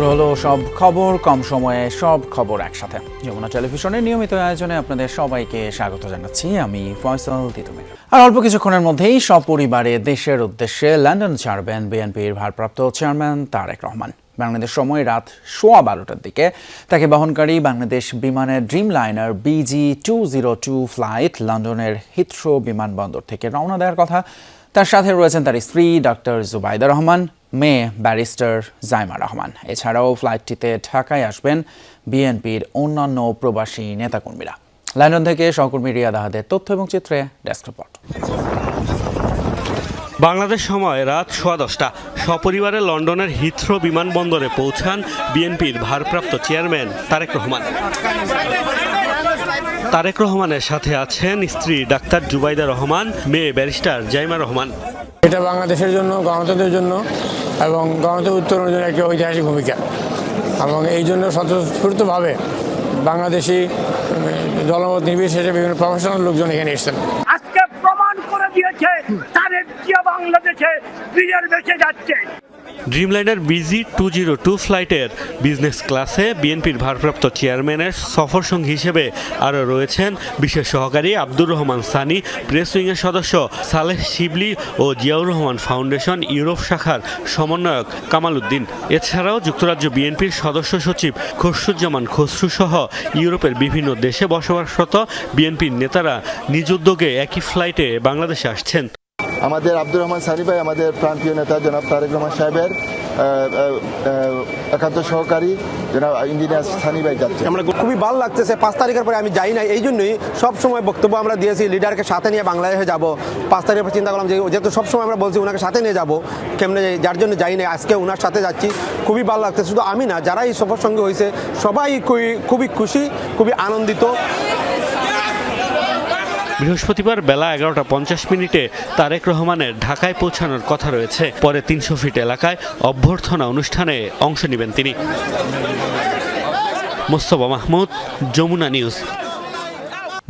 শুরু হলো সব খবর, কম সময়ে সব খবর একসাথে। যমুনা টেলিভিশনের নিয়মিত আয়োজনে আপনাদের সবাইকে স্বাগত জানাচ্ছি। আমি ফয়সাল তিতুমির। আর অল্প কিছুক্ষণের মধ্যেই সপরিবারে দেশের উদ্দেশ্যে লন্ডন ছাড়বেন বিএনপির ভারপ্রাপ্ত চেয়ারম্যান তারেক রহমান। বাংলাদেশ সময় রাত সোয়া বারোটার দিকে তাকে বহনকারী বাংলাদেশ বিমানের Dreamliner BG two zero two flight লন্ডনের হিথ্রো বিমানবন্দর থেকে রওনা দেওয়ার কথা। তার সাথে রয়েছেন তার স্ত্রী ডক্টর জুবাইদা রহমান। মেয়ে ব্যারিস্টার জাইমা রহমান। এছাড়াও ফ্লাইটটিতে ঢাকায় আসবেন বিএনপির অন্যান্য প্রবাসী নেতাকর্মীরা। লন্ডন থেকে সহকর্মী রিয়াদ আহাদের তথ্য এবং চিত্রে ডেস্ক রিপোর্ট। বাংলাদেশ সময় রাত সোয়া দশটা। সপরিবারে লন্ডনের হিথ্রো বিমানবন্দরে পৌঁছান বিএনপির ভারপ্রাপ্ত চেয়ারম্যান তারেক রহমান। তারেক রহমানের সাথে আছেন স্ত্রী ডাক্তার জুবাইদা রহমান মেয়ে ব্যারিস্টার জাইমা রহমান। এটা বাংলাদেশের জন্য গণতন্ত্রের জন্য। এবং গণতন্ত্র উত্তরণের জন্য একটি ঐতিহাসিক ভূমিকা। এবং এই জন্য স্বতঃস্ফূর্তভাবে বাংলাদেশি দলমত নির্বিশেষে বিভিন্ন প্রফেশনাল লোকজন এখানে এসেছেন। আজকে প্রমাণ করে দিয়েছে তার বাংলাদেশে বিজয় বেঁচে যাচ্ছে। Dreamliner BG two zero two ফ্লাইটের বিজনেস ক্লাসে বিএনপির ভারপ্রাপ্ত চেয়ারম্যানের সফর সঙ্গী হিসেবে আরও রয়েছেন বিশেষ সহকারী আব্দুর রহমান সানি প্রেস উইংয়ের সদস্য সালেহ শিবলি ও জিয়াউর রহমান ফাউন্ডেশন ইউরোপ শাখার সমন্বয়ক কামাল উদ্দিন এছাড়াও যুক্তরাজ্য বিএনপির সদস্য সচিব খসরুজ্জামান খসরু সহ ইউরোপের বিভিন্ন দেশে বসবাসরত বিএনপির নেতারা নিজ উদ্যোগে একই ফ্লাইটে বাংলাদেশে আসছেন। আমাদের আব্দুর রহমান সানি ভাই, আমাদের প্রান্তীয় নেতা জনাব তারেক রহমান সাহেবের একান্ত সহকারী জনাব ইঞ্জিনিয়ার সানি ভাই যাচ্ছে। আমরা খুবই ভালো লাগতেছে। পাঁচ তারিখের পরে আমি যাই না এই জন্যই সবসময় বক্তব্য আমরা দিয়েছি, লিডারকে সাথে নিয়ে বাংলাদেশে যাব। পাঁচ তারিখের পর চিন্তা করলাম যে, যেহেতু সবসময় আমরা বলছি ওনাকে সাথে নিয়ে যাব, কেমনে যার জন্য যাই না আজকে ওনার সাথে যাচ্ছি। খুবই ভালো লাগতেছে। শুধু আমি না যারা এই সফর সঙ্গে হয়েছে সবাই খুবই খুশি, খুবই আনন্দিত। বৃহস্পতিবার বেলা এগারোটা পঞ্চাশ মিনিটে তারেক রহমানের ঢাকায় পৌঁছানোর কথা রয়েছে। পরে তিনশো ফিট এলাকায় অভ্যর্থনা অনুষ্ঠানে অংশ নেবেন তিনি। মোস্তফা মাহমুদ, যমুনা নিউজ।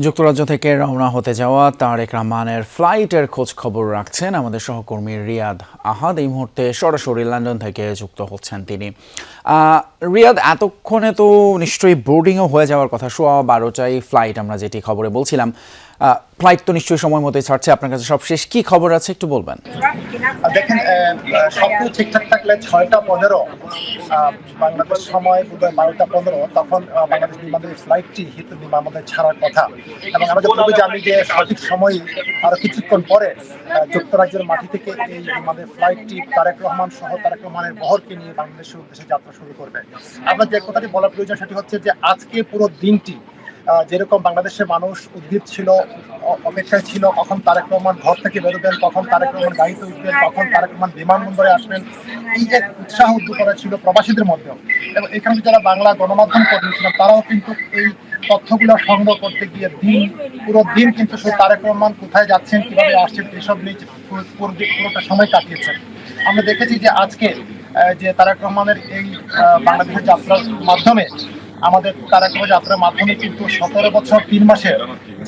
যুক্তরাজ্য থেকে রওনা হতে যাওয়া তারেক রহমানের ফ্লাইটের খোঁজ খবর রাখছেন আমাদের সহকর্মী রিয়াদ আহাদ। এই মুহূর্তে সরাসরি লন্ডন থেকে যুক্ত হচ্ছেন তিনি। রিয়াদ, এতক্ষণে তো নিশ্চয়ই বোর্ডিংও হয়ে যাওয়ার কথা। সোয়া বারোটায় ফ্লাইট আমরা যেটি খবরে বলছিলাম ফ্লাইট তো নিশ্চয়ই সময় মতোই ছাড়ছে, আপনার কাছে সব শেষ কি খবর আছে একটু বলবেন? দেখেন সব কিছু ঠিকঠাক থাকলে ছয়টা পনেরো বাংলাদেশ সময় বোধহয় বারোটা পনেরো, তখন বাংলাদেশ বিমানের ফ্লাইটটি হিত বিমানের ছাড়ার কথা। এবং আমরা যতটুকু জানি যে সঠিক সময় আরও কিছুক্ষণ পরে যুক্তরাজ্যের মাটি থেকে এই বিমানের ফ্লাইটটি তারেক রহমান সহ তারেক রহমানের বহরকে নিয়ে বাংলাদেশের উদ্দেশ্যে যাত্রা শুরু করবে। আমরা যে কথাটি বলা প্রয়োজন সেটি হচ্ছে যে আজকে পুরো দিনটি যেরকম বাংলাদেশের মানুষ উদ্ভিদ ছিল অপেক্ষায় ছিল, কখন তারেক রহমান ঘর থেকে বেরোবেন, কখন তারেক রহমান গাড়িতে উঠবেন, কখন তারেক রহমান বিমানবন্দরে আসবেন এই যে উৎসাহ উদ্দীপনা ছিল প্রবাসীদের মধ্যেও। এবং এখানে যারা বাংলা গণমাধ্যম কর্মী ছিলেন তারাও কিন্তু এই তথ্যগুলো সংগ্রহ করতে গিয়ে দিন, পুরো দিন কিন্তু শুধু তারেক রহমান কোথায় যাচ্ছেন, কীভাবে আসছেন, এসব নিয়ে পুরো- পুরো পুরোটা সময় কাটিয়েছেন। আমরা দেখেছি যে আজকে যে তারেক রহমানের এই বাংলাদেশের যাত্রার মাধ্যমে আমাদের রহমান যাত্রার মাধ্যমে কিন্তু সতেরো বছর তিন মাসের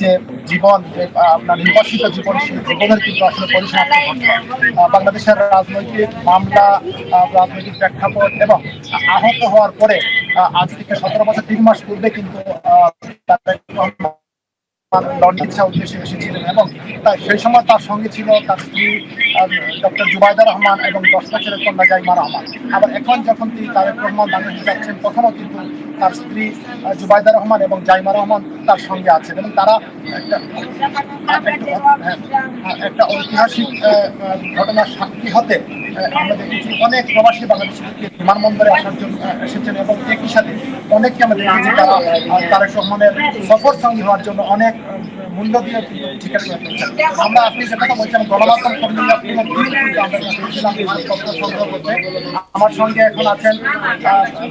যে জীবন, যে আপনার নির্বাসিত জীবন, সেই জীবনের কিন্তু আসলে পরিসমাপ্তি বাংলাদেশের রাজনৈতিক মামলা রাজনৈতিক প্রেক্ষাপট এবং আহত হওয়ার পরে আজ থেকে সতেরো বছর তিন মাস পূর্বে কিন্তু চিকিৎসা উদ্দেশ্যে এসেছিলেন এবং তার সেই সময় তার সঙ্গে ছিল তার স্ত্রী ডক্টর জুবাইদা রহমান এবং দশ বছরের কন্যা জাইমা রহমান। আবার এখন যখন তিনি তারেক রহমান বাংলাদেশে যাচ্ছেন তখনও কিন্তু তার স্ত্রী জুবাইদা রহমান এবং জাইমা রহমান তার সঙ্গে আছেন এবং তারা একটা হ্যাঁ, ঐতিহাসিক ঘটনার সাক্ষী হতে আমরা দেখেছি অনেক প্রবাসী বাংলাদেশি বিমানবন্দরে আসার জন্য এসেছেন এবং একই সাথে অনেককে আমরা দেখেছি তারা তারেক রহমানের সফর সঙ্গী হওয়ার জন্য অনেক মূল্য দিয়ে কিন্তু টিকিট আমরা আপনি যে কথা বলছেন, গণমাধ্যম কর্মীরা আমরা করতে। সঙ্গে এখন আছেন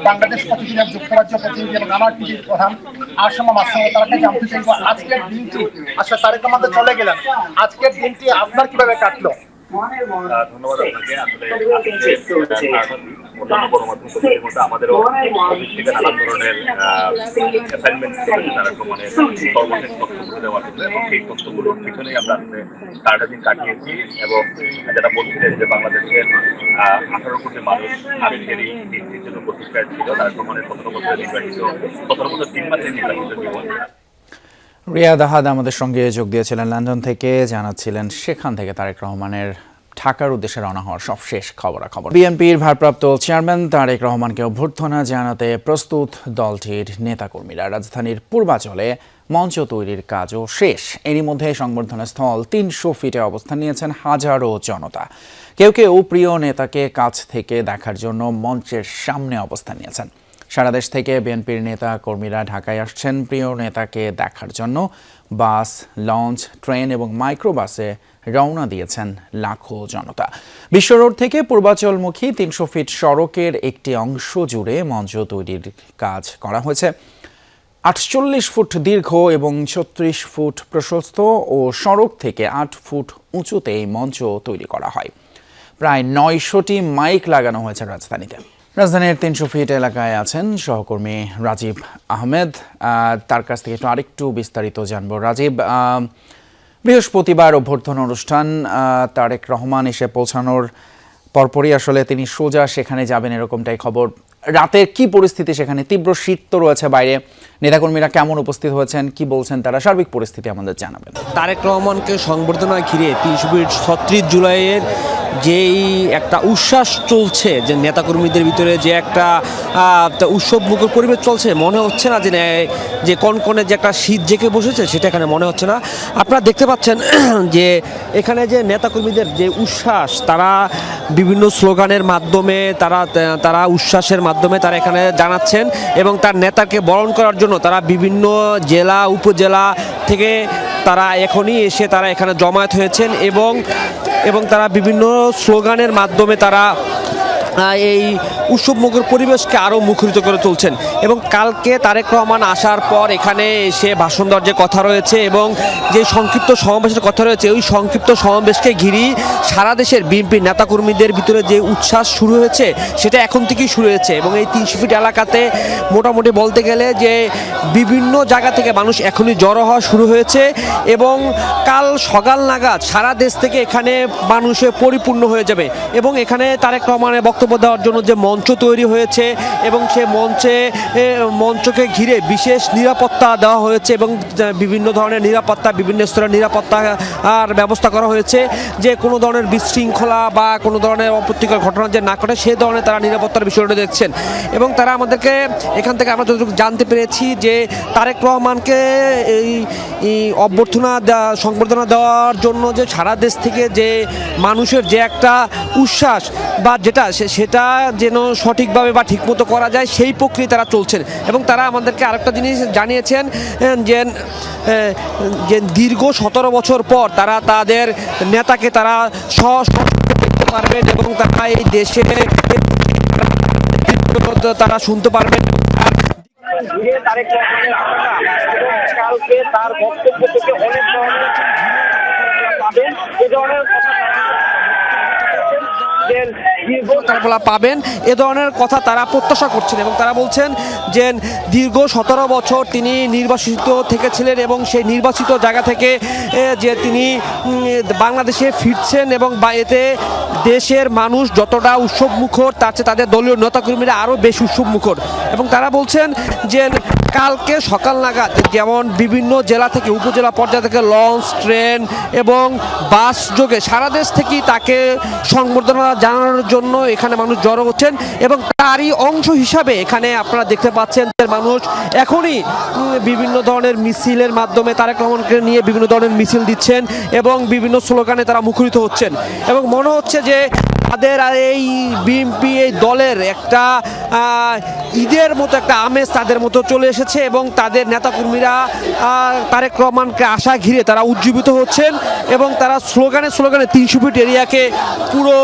বাংলাদেশ প্রতিনিধি যুক্তরাজ্য প্রতিনিধি এবং আমার টিভির প্রধান। আসমা মাসাও তারাকে জানতে চাইব, আজকের দিনটি আসলে তারেক আমাদের চলে গেলেন। আজকের দিনটি আপনার কীভাবে কাটলো? ধন্যবাদ আপনাকে। আসলে অন্যান্য গণমাধ্যম কর্মীদের আমাদেরও অফিস থেকে নানান ধরনের অ্যাসাইনমেন্ট তারা ভ্রমণের সর্বশেষ তথ্যগুলো দেওয়ার জন্য এবং সেই তথ্যগুলোর পিছনেই আমরা আসলে সারাটা দিন কাটিয়েছি এবং যেটা বলছিলেন যে বাংলাদেশের আঠারো কোটি মানুষ আজকের এই দিনটির জন্য প্রতিষ্ঠায় ছিল তার ভ্রমণের সতেরো বছরের নির্বাচিত সতেরো বছর তিন মাসের নির্বাচিত জীবন। রিয়াদ আহাদ আমাদের সঙ্গে যোগ দিয়েছিলেন লন্ডন থেকে, জানাচ্ছিলেন সেখান থেকে তারেক রহমানের ঢাকার উদ্দেশ্যে রওনা হওয়ার সব শেষ খবরাখবর। বিএনপির ভারপ্রাপ্ত চেয়ারম্যান তারেক রহমানকে অভ্যর্থনা জানাতে প্রস্তুত দলটির নেতাকর্মীরা। রাজধানীর পূর্বাচলে মঞ্চ তৈরির কাজও শেষ। এরই মধ্যে সংবর্ধনা স্থল তিনশো ফিটে অবস্থান নিয়েছেন হাজারো জনতা। কেউ কেউ প্রিয় নেতাকে কাছ থেকে দেখার জন্য মঞ্চের সামনে অবস্থান নিয়েছেন। সারা দেশ থেকে বিএনপির নেতা কর্মীরা ঢাকায় আসছেন। প্রিয় নেতাকে দেখার জন্য বাস, লঞ্চ, ট্রেন এবং মাইক্রোবাসে রওনা দিয়েছেন লাখো জনতা। বিশ্ব রোড থেকে পূর্বাচলমুখী তিনশো ফিট সড়কের একটি অংশ জুড়ে মঞ্চ তৈরির কাজ করা হয়েছে। আটচল্লিশ ফুট দীর্ঘ এবং ছত্রিশ ফুট প্রশস্ত ও সড়ক থেকে আট ফুট উঁচুতে এই মঞ্চ তৈরি করা হয়। প্রায় নয়শোটি মাইক লাগানো হয়েছে রাজধানীতে। রাজধানীর তিনশো ফিট এলাকায় আছেন সহকর্মী রাজীব আহমেদ। তার কাছ থেকে একটু আরেকটু বিস্তারিত জানব। রাজীব বৃহস্পতিবার অভ্যর্থনা অনুষ্ঠান তারেক রহমান এসে পৌঁছানোর পরপরই আসলে তিনি সোজা সেখানে যাবেন এরকমটাই খবর। রাতের কি পরিস্থিতি সেখানে? তীব্র শীত তো রয়েছে বাইরে। নেতাকর্মীরা কেমন উপস্থিত হয়েছেন? কি বলছেন তারা? সার্বিক পরিস্থিতি আমাদের জানাবেন। তারেক রহমানকে সংবর্ধনা ঘিরে তিনশো ছত্রিশ জুলাইয়ের যেই একটা উচ্ছ্বাস চলছে, যে নেতাকর্মীদের ভিতরে যে একটা উৎসব মুখর পরিবেশ চলছে, মনে হচ্ছে না যে যে কনকনে যে একটা শীত জেকে বসেছে, সেটা এখানে মনে হচ্ছে না। আপনারা দেখতে পাচ্ছেন যে এখানে যে নেতাকর্মীদের যে উচ্ছ্বাস, তারা বিভিন্ন স্লোগানের মাধ্যমে, তারা তারা উচ্ছ্বাসের মাধ্যমে তারা এখানে জানাচ্ছেন এবং তার নেতাকে বরণ করার জন্য তারা বিভিন্ন জেলা, উপজেলা থেকে তারা এখনই এসে তারা এখানে জমায়েত হয়েছেন এবং এবং তারা বিভিন্ন স্লোগানের মাধ্যমে তারা এই উৎসবমুখর পরিবেশকে আরও মুখরিত করে তুলছেন। এবং কালকে তারেক রহমান আসার পর এখানে এসে ভাষণ দেওয়ার যে কথা রয়েছে এবং যে সংক্ষিপ্ত সমাবেশের কথা রয়েছে, ওই সংক্ষিপ্ত সমাবেশকে ঘিরেই সারা দেশের বিএনপি নেতাকর্মীদের ভিতরে যে উচ্ছ্বাস শুরু হয়েছে, সেটা এখন থেকেই শুরু হয়েছে। এবং এই তিনশো ফিট এলাকাতে মোটামুটি বলতে গেলে যে বিভিন্ন জায়গা থেকে মানুষ এখনই জড়ো হওয়া শুরু হয়েছে এবং কাল সকাল নাগাদ সারা দেশ থেকে এখানে মানুষে পরিপূর্ণ হয়ে যাবে। এবং এখানে তারেক রহমানের বক্তব্য দেওয়ার জন্য যে মঞ্চ তৈরি হয়েছে এবং সে মঞ্চে মঞ্চকে ঘিরে বিশেষ নিরাপত্তা দেওয়া হয়েছে এবং বিভিন্ন ধরনের নিরাপত্তা, বিভিন্ন স্তরের নিরাপত্তা, আর ব্যবস্থা করা হয়েছে যে কোনো ধরনের বিশৃঙ্খলা বা কোনো ধরনের অপ্রীতিকর ঘটনা যে না ঘটে, সে ধরনের তারা নিরাপত্তার বিষয়টা দেখছেন। এবং তারা আমাদেরকে এখান থেকে আমরা যতটুকু জানতে পেরেছি যে তারেক রহমানকে এই অভ্যর্থনা দেওয়া, সংবর্ধনা দেওয়ার জন্য যে সারা দেশ থেকে যে মানুষের যে একটা উচ্ছ্বাস বা যেটা সেটা যেন সঠিকভাবে বা ঠিকমতো করা যায়, সেই প্রক্রিয়া তারা চলছেন। এবং তারা আমাদেরকে আরেকটা জিনিস জানিয়েছেন যে যে দীর্ঘ সতেরো বছর পর তারা তাদের নেতাকে তারা দেখতে পারবেন এবং তারা এই দেশে তারা শুনতে পারবেন। তারা পাবেন। এ ধরনের কথা তারা প্রত্যাশা করছেন এবং তারা বলছেন যে দীর্ঘ সতেরো বছর তিনি নির্বাচিত থেকেছিলেন এবং সেই নির্বাচিত জায়গা থেকে যে তিনি বাংলাদেশে ফিরছেন এবং এতে দেশের মানুষ যতটা উৎসব মুখর তার চেয়ে তাদের দলীয় নেতাকর্মীরা আরও বেশি উৎসব মুখর এবং তারা বলছেন যে কালকে সকাল নাগাদ যেমন বিভিন্ন জেলা থেকে, উপজেলা পর্যায় থেকে লঞ্চ, ট্রেন এবং বাস যোগে সারা দেশ থেকেই তাকে সংবর্ধনা জানানোর জন্য এখানে মানুষ জড়ো হচ্ছেন এবং তারই অংশ হিসাবে এখানে আপনারা দেখতে পাচ্ছেন যে মানুষ এখনই বিভিন্ন ধরনের মিছিলের মাধ্যমে তারেক রহমানকে নিয়ে বিভিন্ন ধরনের মিছিল দিচ্ছেন এবং বিভিন্ন স্লোগানে তারা মুখরিত হচ্ছেন। এবং মনে হচ্ছে যে তাদের এই বিএনপি, এই দলের একটা ঈদের মতো একটা আমেজ তাদের মতো চলে এসেছে এবং তাদের নেতাকর্মীরা তারেক রহমানকে আশা ঘিরে তারা উজ্জীবিত হচ্ছেন এবং তারা স্লোগানে স্লোগানে তিনশো ফিট এরিয়াকে পুরো,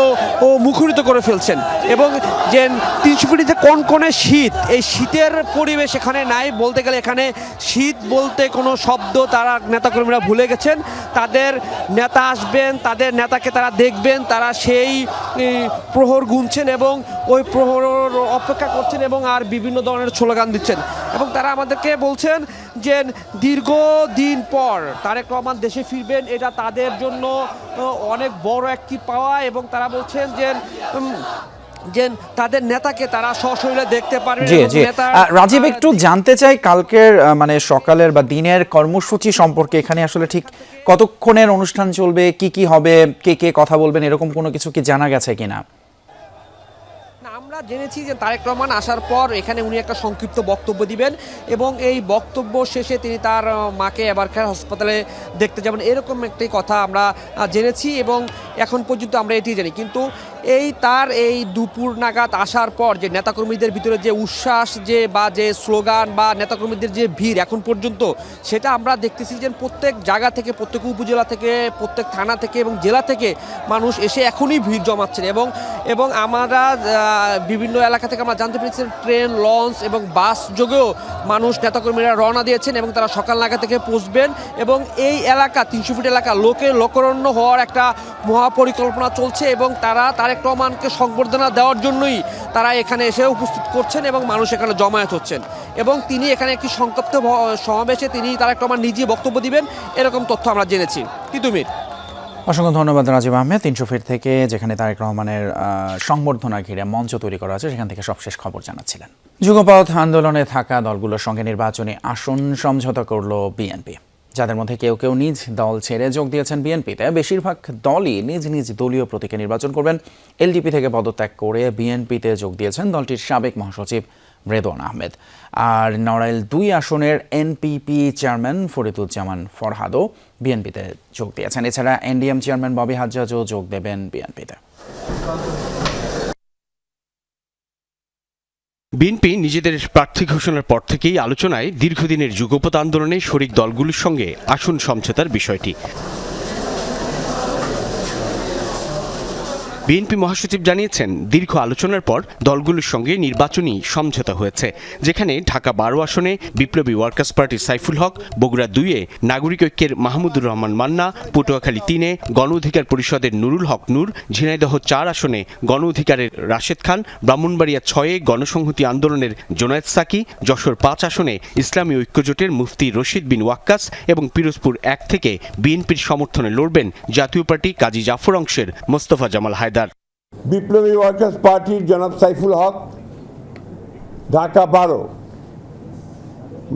ও, মুখরিত করে ফেলছেন। এবং যে তিনশো ফিটে যে কনকনে শীত, এই শীতের পরিবেশ এখানে নাই। বলতে গেলে এখানে শীত বলতে কোনো শব্দ তারা নেতাকর্মীরা ভুলে গেছেন। তাদের নেতা আসবেন, তাদের নেতাকে তারা দেখবেন, তারা সেই প্রহর গুনছেন এবং ওই প্রহর অপেক্ষা করছেন এবং আর বিভিন্ন ধরনের স্লোগান দিচ্ছেন। এবং তারা আমাদেরকে বলছেন যে দীর্ঘ দিন পর তারেক রহমান দেশে ফিরবেন, এটা তাদের জন্য অনেক বড় একটি পাওয়া এবং তারা বলছেন যে যে তাদের নেতাকে তারা সশরীরে দেখতে পারবেন জি জি। রাজীব একটু জানতে চাই কালকের মানে সকালের বা দিনের কর্মসূচি সম্পর্কে এখানে আসলে ঠিক কতক্ষণের অনুষ্ঠান চলবে কি কি হবে কে কে কথা বলবেন এরকম কোনো কিছু কি জানা গেছে কিনা? না, আমরা জেনেছি যে তারেক রহমান আসার পর এখানে উনি একটা সংক্ষিপ্ত বক্তব্য দিবেন এবং এই বক্তব্য শেষে তিনি তার মাকে এবারকার হাসপাতালে দেখতে যাবেন। এরকম একটি কথা আমরা জেনেছি এবং এখন পর্যন্ত আমরা এটি জানি। কিন্তু এই তার এই দুপুর নাগাদ আসার পর যে নেতাকর্মীদের ভিতরে যে উচ্ছ্বাস যে বা যে স্লোগান বা নেতাকর্মীদের যে ভিড় এখন পর্যন্ত, সেটা আমরা দেখতেছি যে প্রত্যেক জায়গা থেকে, প্রত্যেক উপজেলা থেকে, প্রত্যেক থানা থেকে এবং জেলা থেকে মানুষ এসে এখনই ভিড় জমাচ্ছেন এবং এবং আমরা বিভিন্ন এলাকা থেকে আমরা জানতে পেরেছি ট্রেন, লঞ্চ এবং বাস যোগেও মানুষ নেতাকর্মীরা রওনা দিয়েছেন এবং তারা সকাল নাগা থেকে পৌঁছবেন এবং এই এলাকা, তিনশো ফিট এলাকা লোকে লোকরণ্য হওয়ার একটা মহাপরিকল্পনা চলছে এবং তারা তারেক রহমানকে সংবর্ধনা দেওয়ার জন্যই তারা এখানে এসে উপস্থিত করছেন এবং মানুষ এখানে জমায়েত হচ্ছেন। এবং তিনি এখানে একটি সংক্ষিপ্ত সমাবেশে তিনি তারেক রহমান নিজে বক্তব্য দিবেন। এরকম তথ্য আমরা জেনেছি। তিতুমির। অসংখ্য ধন্যবাদ, রাজীব আহমেদ। তিনশো ফিট থেকে যেখানে তারেক রহমানের সংবর্ধনা ঘিরে মঞ্চ তৈরি করা আছে, সেখান থেকে সবশেষ খবর জানাচ্ছিলেন। যুগপথ আন্দোলনে থাকা দলগুলোর সঙ্গে নির্বাচনী আসন সমঝোতা করল বিএনপি। যাদের মধ্যে কেউ কেউ নিজ দল ছেড়ে যোগ দিয়েছেন বিএনপিতে, বেশিরভাগ দলই নিজ নিজ দলীয় প্রতীকে নির্বাচন করবেন। এলডিপি থেকে পদত্যাগ করে বিএনপিতে যোগ দিয়েছেন দলটির সাবেক মহাসচিব রেদওয়ান আহমেদ। আর নড়াইল দুই আসনের এনপিপি চেয়ারম্যান ফরিদুজ্জামান ফরহাদও বিএনপিতে যোগ দিয়েছেন। এছাড়া এনডিএম চেয়ারম্যান ববি হাজ্জাজও যোগ দেবেন বিএনপিতে। বিএনপি নিজেদের প্রার্থী ঘোষণার পর থেকেই আলোচনায় দীর্ঘদিনের যুগপথ আন্দোলনে শরিক দলগুলোর সঙ্গে আসন সমঝোতার বিষয়টি। বিএনপি মহাসচিব জানিয়েছেন, দীর্ঘ আলোচনার পর দলগুলোর সঙ্গে নির্বাচনী সমঝোতা হয়েছে, যেখানে ঢাকা বারো আসনে বিপ্লবী ওয়ার্কার্স পার্টির সাইফুল হক, বগুড়া দুইয়ে নাগরিক ঐক্যের মাহমুদুর রহমান মান্না, পটুয়াখালী তিনে গণ অধিকার পরিষদের নুরুল হক নূর, ঝিনাইদহ চার আসনে গণ অধিকারের রাশেদ খান, ব্রাহ্মণবাড়িয়া ছয়ে গণসংহতি আন্দোলনের জোনায়েদ সাকি, যশোর পাঁচ আসনে ইসলামী ঐক্যজোটের মুফতি রশিদ বিন ওয়াক্কাস এবং পিরোজপুর এক থেকে বিএনপির সমর্থনে লড়বেন জাতীয় পার্টি কাজী জাফর অংশের মোস্তফা জামাল হায়দার। বিপ্লবী ওয়ার্কার্স পার্টির জনাব সাইফুল হক, ঢাকা বারো।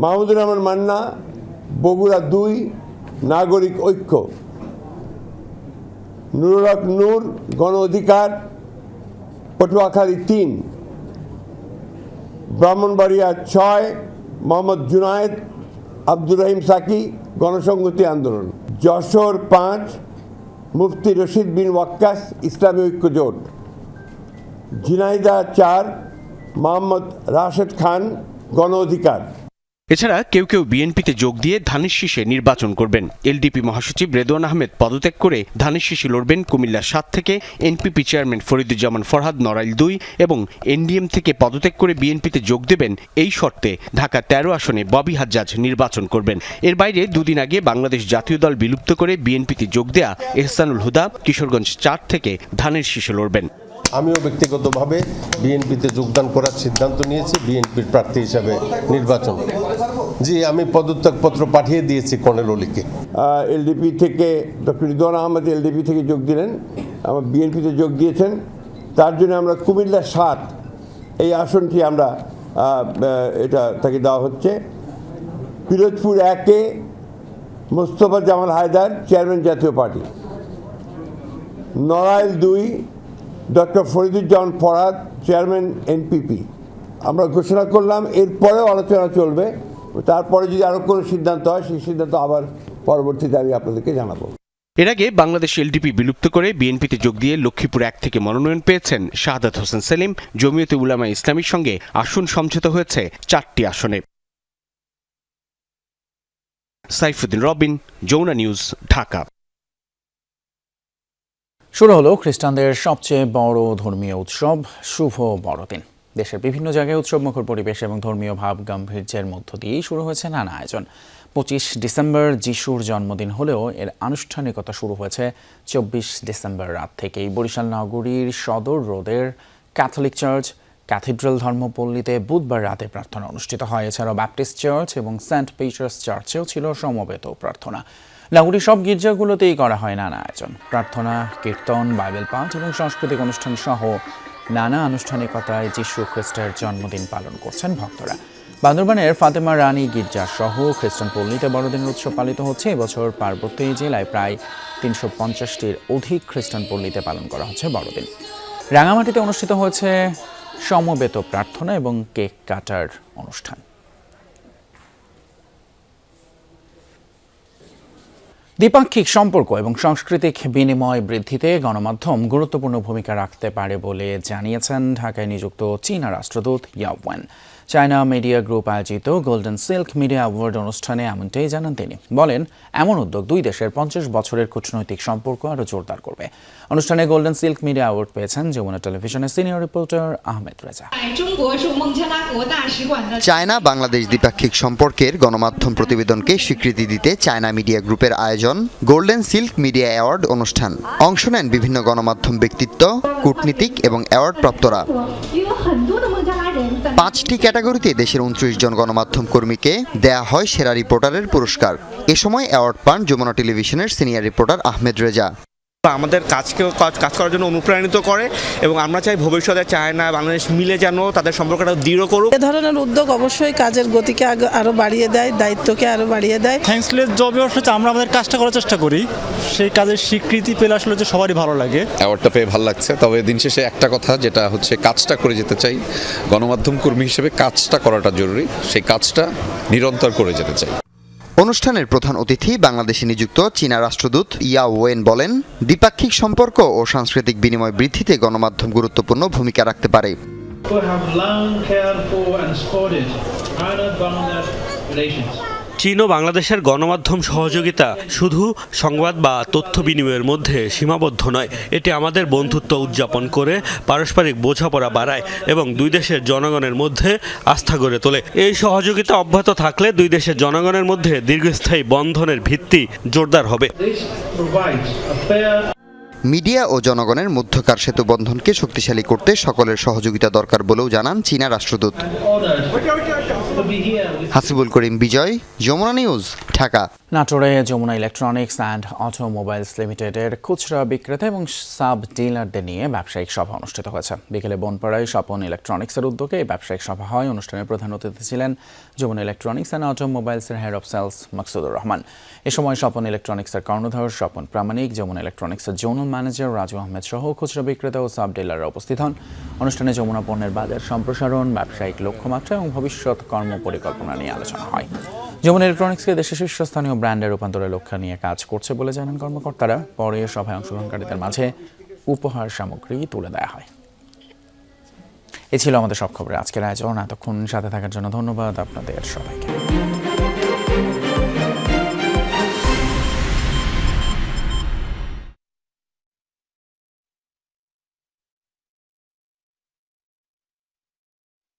মাহমুদুর রহমান মান্না, বগুড়া দুই, নাগরিক ঐক্য। নুরুল হক নূর, গণ অধিকার, পটুয়াখালী তিন। ব্রাহ্মণবাড়িয়া ছয়, মোহাম্মদ জুনায়েদ, আব্দুর রহিম সাকি, গণসংহতি আন্দোলন। যশোর পাঁচ মুফতি রশিদ বিন ওয়াক্কাস ইসলামী ঐক্য জোট ঝিনাইদা চার মোহাম্মদ রাশেদ খান গণ অধিকার। এছাড়া কেউ কেউ বিএনপিতে যোগ দিয়ে ধানের শীষে নির্বাচন করবেন। এলডিপি মহাসচিব রেদওয়ান আহমেদ পদত্যাগ করে ধানের শীষে লড়বেন কুমিল্লা সাত থেকে এনপিপি চেয়ারম্যান ফরিদুজ্জামান ফরহাদ নড়াইল দুই এবং এনডিএম থেকে পদত্যাগ করে বিএনপিতে যোগ দেবেন এই শর্তে ঢাকা তেরো আসনে ববি হাজ্জাজ নির্বাচন করবেন। এর বাইরে দুদিন আগে বাংলাদেশ জাতীয় দল বিলুপ্ত করে বিএনপিতে যোগ দেয়া এহসানুল হুদা কিশোরগঞ্জ চার থেকে ধানের শীষে লড়বেন। আমিও ব্যক্তিগতভাবে বিএনপিতে যোগদান করার সিদ্ধান্ত নিয়েছি, বিএনপির প্রার্থী হিসাবে নির্বাচন। জি, আমি পদত্যাগপত্র পাঠিয়ে দিয়েছি কর্নেল অলিকে। এলডিপি থেকে ডক্টর রিদওয়ান আহমেদ এলডিপি থেকে যোগ দিলেন আমার বিএনপিতে যোগ দিয়েছেন। তার জন্য আমরা কুমিল্লা সাত, এই আসনটি আমরা এটা তাকে দেওয়া হচ্ছে। Pirojpur A K, Mostafa Jamal Haider, chairman Jatiya party. Narail দুই doctor Fariduzzaman Farhad chairman NPP. আমরা ঘোষণা করলাম, এরপরেও আলোচনা চলবে। তারপরে যদি আরও কোনো সিদ্ধান্ত হয়, সেই সিদ্ধান্ত আবার পরবর্তীতে আমি আপনাদেরকে জানাব। এর আগে বাংলাদেশ এলডিপি বিলুপ্ত করে বিএনপিতে যোগ দিয়ে লক্ষ্মীপুর এক থেকে মনোনয়ন পেয়েছেন শাহাদাত হোসেন সেলিম। জমিয়তে উলামা ইসলামীর সঙ্গে আসন সমঝোতা হয়েছে চারটি আসনে। সাইফুদ্দিন রবিন যৌনা নিউজ, ঢাকা। শুরু হলো খ্রিস্টানদের সবচেয়ে বড় ধর্মীয় উৎসব, শুভ বড়দিন। দেশের বিভিন্ন জায়গায় উৎসবমুখর পরিবেশ এবং ধর্মীয় ভাব গাম্ভীর্যের মধ্য দিয়েই শুরু হয়েছে নানা আয়োজন। পঁচিশ ডিসেম্বর যিশুর জন্মদিন হলেও এর আনুষ্ঠানিকতা শুরু হয়েছে চব্বিশ ডিসেম্বর রাত থেকেই। বরিশাল নগরীর সদর রোডের ক্যাথলিক চার্চ, ক্যাথিড্রাল ধর্মপল্লীতে বুধবার রাতে প্রার্থনা অনুষ্ঠিত হয়। এছাড়াও ব্যাপটিস্ট চার্চ এবং সেন্ট পিটার্স চার্চেও ছিল সমবেত প্রার্থনা। নগরীর সব গির্জাগুলোতেই করা হয় নানা আয়োজন। প্রার্থনা, কীর্তন, বাইবেল পাঠ এবং সাংস্কৃতিক অনুষ্ঠান সহ নানা আনুষ্ঠানিকতায় যীশু খ্রিস্টের জন্মদিন পালন করছেন ভক্তরা। বান্দরবানের ফাতেমা রানী গির্জা সহ খ্রিস্টান পল্লীতে বড়দিনের উৎসব পালিত হচ্ছে। এবছর পার্বত্য জেলায় প্রায় তিনশো পঞ্চাশটির অধিক খ্রিস্টান পল্লীতে পালন করা হচ্ছে বড়দিন। রাঙামাটিতে অনুষ্ঠিত হয়েছে সমবেত প্রার্থনা এবং কেক কাটার অনুষ্ঠান। দ্বিপাক্ষিক সম্পর্ক এবং সাংস্কৃতিক বিনিময় বৃদ্ধিতে গণমাধ্যম গুরুত্বপূর্ণ ভূমিকা রাখতে পারে বলে জানিয়েছেন ঢাকায় নিযুক্ত চীনা রাষ্ট্রদূত Yao Wen. China media group আয়োজিত গোল্ডেন সিল্ক মিডিয়া অ্যাওয়ার্ড অনুষ্ঠানে এমনটাই জানান তিনি। বলেন, এমন উদ্যোগ দুই দেশের পঞ্চাশ বছরের কূটনৈতিক সম্পর্ক আরও জোরদার করবে। অনুষ্ঠানে গোল্ডেন সিল্ক মিডিয়া অ্যাওয়ার্ড পেয়েছেন যমুনা টেলিভিশনের senior reporter Ahmed Reza. China Bangladesh দ্বিপাক্ষিক সম্পর্কের গণমাধ্যম প্রতিবেদনকে স্বীকৃতি দিতে চায়না মিডিয়া গ্রুপের আয়োজন গোল্ডেন সিল্ক মিডিয়া অ্যাওয়ার্ড অনুষ্ঠান। অংশ নেন বিভিন্ন গণমাধ্যম ব্যক্তিত্ব, কূটনীতিক এবং অ্যাওয়ার্ড প্রাপ্তরা। পাঁচটি ক্যাটাগরিতে দেশের উনত্রিশ জন গণমাধ্যম কর্মীকে দেয়া হয় সেরা রিপোর্টারের পুরস্কার। এ সময় অ্যাওয়ার্ড পান যমুনা টেলিভিশনের সিনিয়র রিপোর্টার আহমেদ রেজা। আমাদের কাজকে কাজ কাজ করার জন্য অনুপ্রাণিত করে এবং আমরা চাই ভবিষ্যতে চায়না বাংলাদেশ মিলে যেন তাদের সম্পর্কটা দৃঢ় করুক। এ ধরনের উদ্যোগ অবশ্যই কাজের গতিকে আগ- আরও বাড়িয়ে দেয় দায়িত্বকে আরও বাড়িয়ে দেয়। থ্যাঙ্কসলেস জবে হচ্ছে আমরা আমাদের কাজটা করার চেষ্টা করি সেই কাজের স্বীকৃতি পেলে আসলে হচ্ছে সবারই ভালো লাগে। অ্যাওয়ার্ডটা পেয়ে ভালো লাগছে। তবে দিন শেষে একটা কথা যেটা হচ্ছে কাজটা করে যেতে চাই। গণমাধ্যম কর্মী হিসেবে কাজটা করাটা জরুরি। সেই কাজটা নিরন্তর করে যেতে চাই। অনুষ্ঠানের প্রধান অতিথি বাংলাদেশে নিযুক্ত চীনা রাষ্ট্রদূত ইয়া ওয়েন বলেন, দ্বিপাক্ষিক সম্পর্ক ও সাংস্কৃতিক বিনিময় বৃদ্ধিতে গণমাধ্যম গুরুত্বপূর্ণ ভূমিকা রাখতে পারে We have long and relations. চীন ও বাংলাদেশের গণমাধ্যম সহযোগিতা শুধু সংবাদ বা তথ্য বিনিময়ের মধ্যে সীমাবদ্ধ নয়, এটি আমাদের বন্ধুত্ব উদযাপন করে, পারস্পরিক বোঝাপড়া বাড়ায় এবং দুই দেশের জনগণের মধ্যে আস্থা গড়ে তোলে। এই সহযোগিতা অব্যাহত থাকলে দুই দেশের জনগণের মধ্যে দীর্ঘস্থায়ী বন্ধনের ভিত্তি জোরদার হবে। মিডিয়া ও জনগণের মধ্যকার সেতু বন্ধনকে শক্তিশালী করতে সকলের সহযোগিতা দরকার বলেও জানান চীনা রাষ্ট্রদূত। হাসিবুল করিম বিজয় যমুনা নিউজ ঢাকা। নাটোরে যমুনা ইলেকট্রনিক্স অ্যান্ড অটোমোবাইলস লিমিটেডের খুচরা বিক্রেতা এবং সাব ডিলারদের নিয়ে ব্যবসায়িক সভা অনুষ্ঠিত হয়েছে। বিকেলে বনপাড়ায় স্বপন ইলেকট্রনিক্সের উদ্যোগে এই ব্যবসায়িক সভা হয়। অনুষ্ঠানের প্রধান অতিথি ছিলেন Jamuna electronics and অটোমোবাইলসের head of sales Maksudur Rahman. এ সময় স্বপন ইলেকট্রনিক্সের কর্ণধর স্বপন প্রামাণিক, যমুনা ইলেকট্রনিক্সের জোনাল ম্যানেজার রাজু আহমেদ সহ খুচরা বিক্রেতা ও সাব ডিলাররা উপস্থিত হন। অনুষ্ঠানে যমুনা পণ্যের বাজার সম্প্রসারণ, ব্যবসায়িক লক্ষ্যমাত্রা এবং ভবিষ্যৎ কর্ম পরিকল্পনা নিয়ে আলোচনা হয়। যমুনা ইলেকট্রনিক্সকে দেশের শীর্ষস্থানীয় ব্র্যান্ডে রূপান্তরের লক্ষ্য নিয়ে কাজ করছে বলে জানান কর্মকর্তারা। পরে সভায় অংশগ্রহণকারীদের মাঝে উপহার সামগ্রী তুলে দেওয়া হয়। এ ছিল আমাদের সব খবরে আজকের আয়োজন। এতক্ষণ সাথে থাকার জন্য ধন্যবাদ আপনাদের সবাইকে।